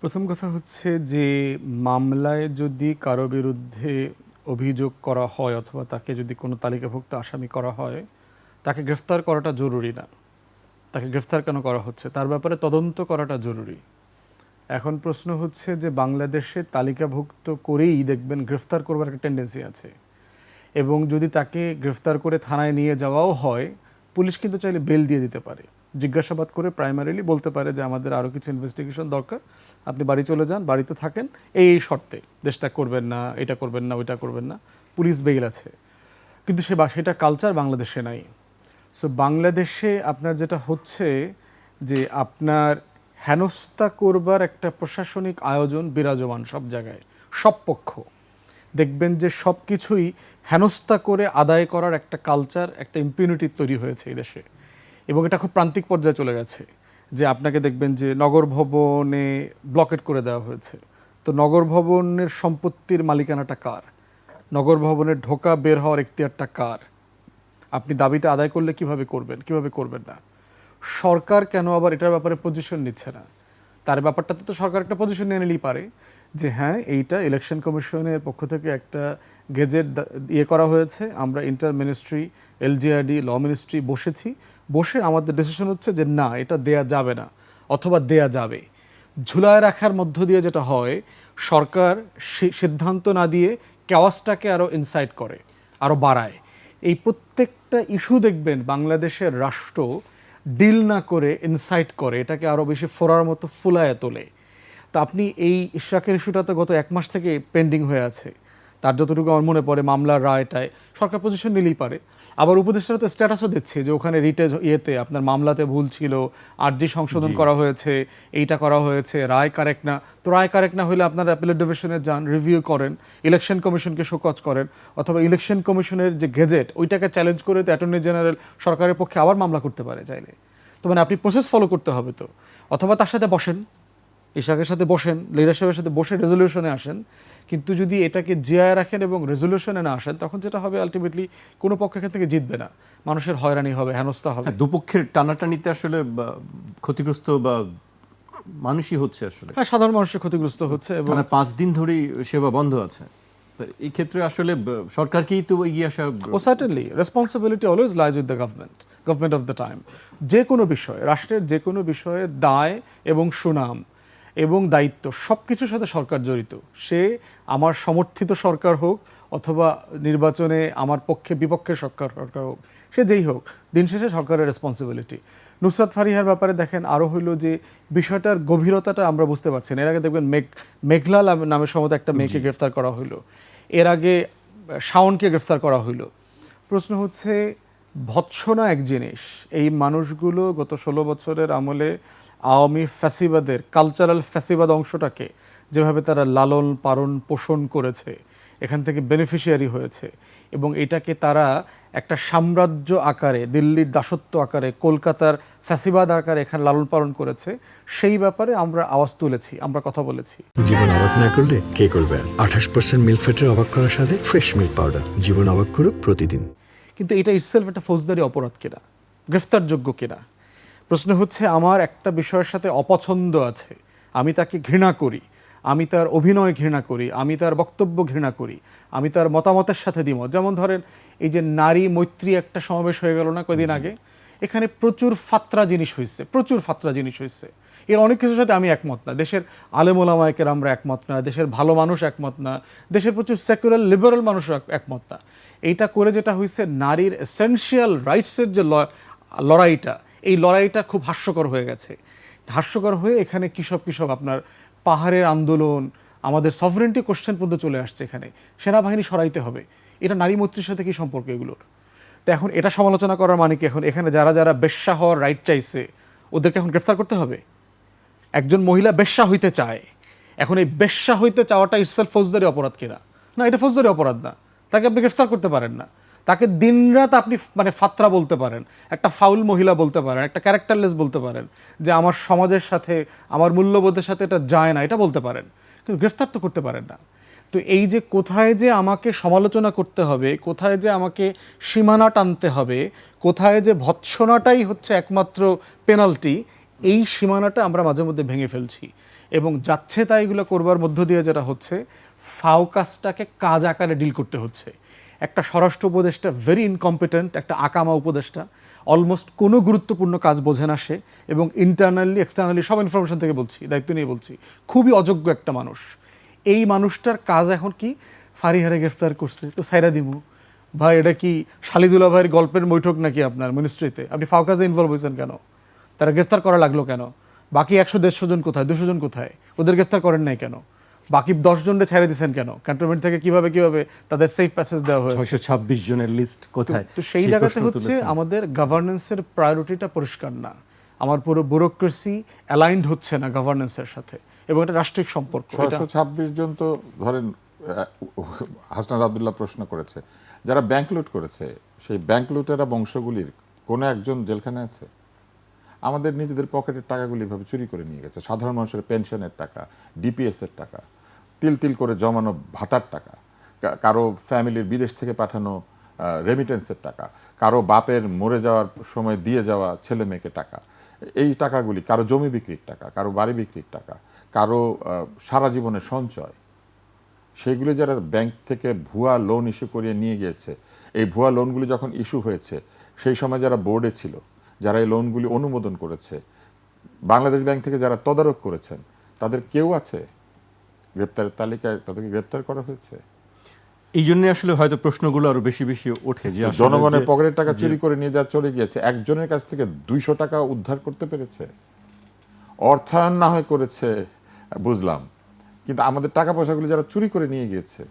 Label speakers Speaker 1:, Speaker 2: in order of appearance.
Speaker 1: প্রথম কথা হচ্ছে যে মামলায় যদি কারও বিরুদ্ধে অভিযোগ করা হয় অথবা তাকে যদি কোনো তালিকাভুক্ত আসামি করা হয়, তাকে গ্রেফতার করাটা জরুরি না। তাকে গ্রেফতার কেন করা হচ্ছে? তার ব্যাপারে তদন্ত করাটা জরুরি। এখন প্রশ্ন হচ্ছে যে বাংলাদেশে তালিকাভুক্ত করেই দেখবেন গ্রেফতার করবার একটা টেন্ডেন্সি আছে। এবং যদি তাকে গ্রেফতার করে থানায় নিয়ে যাওয়াও হয় পুলিশ কিন্তু চাইলে বেল দিয়ে দিতে পারে। জিজ্ঞাসাবাদ করে প্রাইমারিলি বলতে পারে যে আমাদের আরও কিছু ইনভেস্টিগেশন দরকার। আপনি বাড়ি চলে যান, বাড়িতে থাকেন, এই এই শর্তে দেশটা করবেন না, এটা করবেন না, ওইটা করবেন না, পুলিশ বেইল আছে। কিন্তু সে সেটা কালচার বাংলাদেশে নাই। সো বাংলাদেশে আপনার যেটা হচ্ছে যে আপনার হেনস্থা করবার একটা প্রশাসনিক আয়োজন বিরাজমান সব জায়গায়, সব পক্ষ। দেখবেন যে সব কিছুই হেনস্থা করে আদায় করার একটা কালচার একটা ইম্পিউনিটি তৈরি হয়েছে এই দেশে। এবং এটা খুব প্রান্তিক পর্যায়ে চলে গেছে যে আপনাকে দেখবেন যে নগর ভবনে ব্লকেট করে দেওয়া হয়েছে। তো নগর ভবনের সম্পত্তির মালিকানাটা কার? নগর ভবনের ঢোকা বের হওয়ার এখতিয়ারটা কার? আপনি দাবিটা আদায় করলে কীভাবে করবেন? কীভাবে করবেন না? সরকার কেন আবার এটার ব্যাপারে পজিশন নিচ্ছে না? তার ব্যাপারটাতে তো সরকার একটা পজিশন নিয়ে নিলেই পারে। যে হ্যাঁ এইটা ইলেকশন কমিশনের পক্ষ থেকে একটা গেজেট ইয়ে করা হয়েছে। আমরা inter ministry LGRD law ministry বসেছি। বসে আমাদের ডিসিশন হচ্ছে যে না, এটা দেয়া যাবে না অথবা দেয়া যাবে। ঝুলায় রাখার মধ্য দিয়ে যেটা হয়, সরকার সিদ্ধান্ত না দিয়ে ক্যাওয়াসটাকে আরও ইনসাইট করে আরও বাড়ায়। এই প্রত্যেকটা ইস্যু দেখবেন বাংলাদেশের রাষ্ট্র ডিল না করে ইনসাইট করে, এটাকে আরও বেশি ফোরার মতো ফুলায় তোলে। তো আপনি এই ইশরাকের ইস্যুটা তো গত এক মাস থেকে পেন্ডিং হয়ে আছে। তার যতটুকু আমার মনে পড়ে মামলার রায়টায় সরকার পজিশন নিলেই পারে। আবার উপদেষ্টারা তো স্ট্যাটাসও দিচ্ছে যে ওখানে রিটে ইয়েতে আপনার মামলাতে ভুল ছিল আর্জি সংশোধন করা হয়েছে এইটা করা হয়েছে রায় কারেক্ট না। তো রায় কারেক্ট না হলে আপনার অ্যাপিলেট ডিভিশনে যান রিভিউ করেন ইলেকশন কমিশনকে শোকজ করেন অথবা ইলেকশন কমিশনের যে গেজেট ওইটাকে চ্যালেঞ্জ করে তো অ্যাটর্নি জেনারেল সরকারের পক্ষে আবার মামলা করতে পারে চাইলে। তো মানে আপনি প্রসেস ফলো করতে হবে তো। অথবা তার সাথে বসেন। ইশাকের সাথে বসেন লিডারশিপের সাথে বসে রেজলিউশনে আসেন। কিন্তু যদি এটাকে জিয়ায় রাখেন এবং রেজলিউশনে না আসেন তখন যেটা হবে আলটিমেটলি কোনো পক্ষ এখান থেকে জিতবে না। মানুষের হয়রানি হবে হেনস্থা হবে।
Speaker 2: হ্যাঁ, দুপক্ষের টানাটানিতে আসলে ক্ষতিগ্রস্ত বা মানুষই হচ্ছে আসলে।
Speaker 1: হ্যাঁ সাধারণ মানুষের ক্ষতিগ্রস্ত হচ্ছে এবং
Speaker 2: মানে পাঁচ দিন ধরেই সেবা বন্ধ আছে। এই ক্ষেত্রে আসলে সরকারকেই তো এগিয়ে আসা
Speaker 1: ও certainly responsibility always lies with the government government of the time যে কোনো বিষয়ে রাষ্ট্রের যে কোনো বিষয়ে দায় এবং সুনাম এবং দায়িত্ব সব কিছুর সাথে সরকার জড়িত। সে আমার সমর্থিত সরকার হোক অথবা নির্বাচনে আমার পক্ষে বিপক্ষে সরকার সরকার হোক সে যেই হোক দিন শেষে সরকারের রেসপন্সিবিলিটি নুসরাত ফারিহার ব্যাপারে দেখেন আরও হইল যে বিষয়টার গভীরতাটা আমরা বুঝতে পারছি না। এর আগে দেখবেন মেঘ মেঘলা নামে- সমত একটা মেয়েকে গ্রেফতার করা হইল। এর আগে শাওনকে গ্রেফতার করা হইল। প্রশ্ন হচ্ছে ভৎসনা এক জিনিস এই মানুষগুলো গত ষোলো বছরের আমলে আওয়ামী ফ্যাসিবাদের কালচারাল ফ্যাসিবাদ অংশটাকে যেভাবে তারা লালন পালন পোষণ করেছে এখান থেকে বেনিফিশিয়ারি হয়েছে এবং এটাকে তারা একটা সাম্রাজ্য আকারে দিল্লির দাসত্ব আকারে কলকাতার ফ্যাসিবাদ আকারে এখানে লালন পালন করেছে সেই ব্যাপারে আমরা আওয়াজ তুলেছি আমরা কথা বলেছি।
Speaker 3: জীবন অবাক না করলে কে করবে? আঠাশ পার্সেন্ট মিল্ক ফ্যাটের অবাক করার সাথে ফ্রেশ মিল্ক পাউডার জীবন অবাক করুক প্রতিদিন।
Speaker 1: কিন্তু এটা ইটসেলফ একটা ফৌজদারি অপরাধ কিনা? গ্রেফতারযোগ্য কিনা? প্রশ্ন হচ্ছে আমার একটা বিষয়ের সাথে অপছন্দ আছে। আমি তাকে ঘৃণা করি। আমি তার অভিনয় ঘৃণা করি। আমি তার বক্তব্য ঘৃণা করি। আমি তার মতামতের সাথে দ্বিমত যেমন ধরেন এই যে নারী মৈত্রী একটা সমাবেশ হয়ে গেল না কদিন আগে? এখানে প্রচুর ফাত্রা জিনিস হয়েছে প্রচুর ফাত্রা জিনিস হয়েছে এর অনেক কিছুর সাথে আমি একমত না। দেশের আলেমোলামায়কের আমরা একমত না দেশের ভালো মানুষ একমত না দেশের প্রচুর সেকুলার লিবারাল মানুষ এক- একমত না। এইটা করে যেটা হয়েছে নারীর এসেনশিয়াল রাইটসের যে ল- লড়াইটা এই লড়াইটা খুব হাস্যকর হয়ে গেছে। হাস্যকর হয়ে এখানে কৃষক কৃষক আপনার পাহাড়ের আন্দোলন, আমাদের সফরেন্টি কোশ্চেন পর্যন্ত চলে আসছে এখানে। সেনাবাহিনী সরাইতে হবে। এটা নারী মৈত্রীর সাথে কি সম্পর্ক এগুলোর? তো এখন এটা সমালোচনা করার মানে কি এখন এখানে যারা যারা বেশ্যা হওয়ার রাইট চাইছে, ওদেরকে এখন গ্রেফতার করতে হবে? একজন মহিলা বেশ্যা হইতে চায়। এখন এই বেশ্যা হইতে চাওয়াটা ইসেল ফৌজদারি অপরাধ কিনা? না, এটা ফৌজদারি অপরাধ না। তাকে আপনি গ্রেফতার করতে পারেন না। তাকে দিনরাত আপনি মানে ফাত্রা বলতে পারেন, একটা ফাউল মহিলা বলতে পারেন, একটা ক্যারেক্টারলেস বলতে পারেন, যে আমার সমাজের সাথে, আমার মূল্যবোধের সাথে এটা যায় না, এটা বলতে পারেন। কিন্তু গ্রেফতার তো করতে পারেন না। তো এই যে কোথায় যে আমাকে সমালোচনা করতে হবে, কোথায় যে আমাকে সীমানা টানতে হবে, কোথায় যে ভৎসনাটাই হচ্ছে একমাত্র পেনাল্টি, এই সীমানাটা আমরা মাঝে মধ্যে ভেঙে ফেলছি। এবং যাচ্ছে তাই এগুলো করবার মধ্য দিয়ে যেটা হচ্ছে ফাও কাজটাকে কাজ আকারে ডিল করতে হচ্ছে। একটা স্বরাষ্ট্র উপদেষ্টা ভেরি ইনকম্পিটেন্ট একটা আকামা উপদেষ্টা অলমোস্ট কোনো গুরুত্বপূর্ণ কাজ বোঝে না সে, এবং ইন্টারনালি এক্সটার্নালি সব ইনফরমেশন থেকে বলছি, দায়িত্ব নিয়ে বলছি, খুবই অযোগ্য একটা মানুষ। এই মানুষটার কাজ এখন কি? ফারিহারে গ্রেফতার করছে, তো সাইরা দিমু। ভাই, এটা কি শালিদুল্লাহ ভাইয়ের গল্পের বৈঠক নাকি আপনার মিনিস্ট্রিতে আপনি ফাও কাজে ইনভলভ হয়েছেন কেন? তারা গ্রেফতার করা লাগল কেন? বাকি একশো দেড়শো জন কোথায়? দুশো জন কোথায়? ওদের গ্রেফতার করেন নাই কেন? বাকি দশ জনকে ছেড়ে দিয়েছেন কেন? ক্যান্টনমেন্ট থেকে কীভাবে কীভাবে তাদের সেফ প্যাসেজ দেওয়া হয়েছে?
Speaker 2: ছয়শো ছাব্বিশ জনের লিস্ট কোথায়?
Speaker 1: তো সেই জায়গাতে হচ্ছে আমাদের গভর্নেন্সের প্রায়োরিটিটা পরিষ্কার না। আমার পুরো ব্যুরোক্রেসি অ্যালাইন্ড হচ্ছে না গভর্নেন্সের সাথে। এবং এটা রাষ্ট্রিক সম্পর্ক
Speaker 4: ছয়শো ছাব্বিশ জন তো ধরেন হাসনাদ আবদুল্লাহ প্রশ্ন করেছে। যারা ব্যাংক লুট করেছে সেই ব্যাংক লুটেরা বংশগুলির কোনো একজন জেলখানে আছে? আমাদের নিজেদের পকেটের টাকাগুলি এভাবে চুরি করে নিয়ে গেছে। সাধারণ মানুষের পেনশনের টাকা ডিপিএস এর টাকা। তিল তিল করে জমানো ভাতার টাকা কারও ফ্যামিলির বিদেশ থেকে পাঠানো রেমিটেন্সের টাকা, কারও বাপের মরে যাওয়ার সময় দিয়ে যাওয়া ছেলে মেয়েকে টাকা, এই টাকাগুলি, কারও জমি বিক্রির টাকা, কারও বাড়ি বিক্রির টাকা, কারও সারা জীবনের সঞ্চয় সেইগুলি যারা ব্যাংক থেকে ভুয়া লোন ইস্যু করিয়ে নিয়ে গিয়েছে, এই ভুয়া লোনগুলি যখন ইস্যু হয়েছে, সেই সময় যারা বোর্ডে ছিল, যারা এই লোনগুলি অনুমোদন করেছে, বাংলাদেশ ব্যাংক থেকে যারা তদারক করেছেন, তাদের কেউ আছে? গ্রেপ্তারের তালিকায় তাদেরকে গ্রেপ্তার করা হয়েছে।
Speaker 2: এই জন্য আসলে হয়তো প্রশ্নগুলো আরও বেশি বেশি ওঠে যে
Speaker 4: জনগণের পকেটের টাকা চুরি করে নিয়ে যা চলে গিয়েছে একজনের কাছ থেকে দুইশো টাকা উদ্ধার করতে পেরেছে। অর্থায়ন না হয় করেছে বুঝলাম। কিন্তু আমাদের টাকা পয়সাগুলি যারা চুরি করে নিয়ে গিয়েছে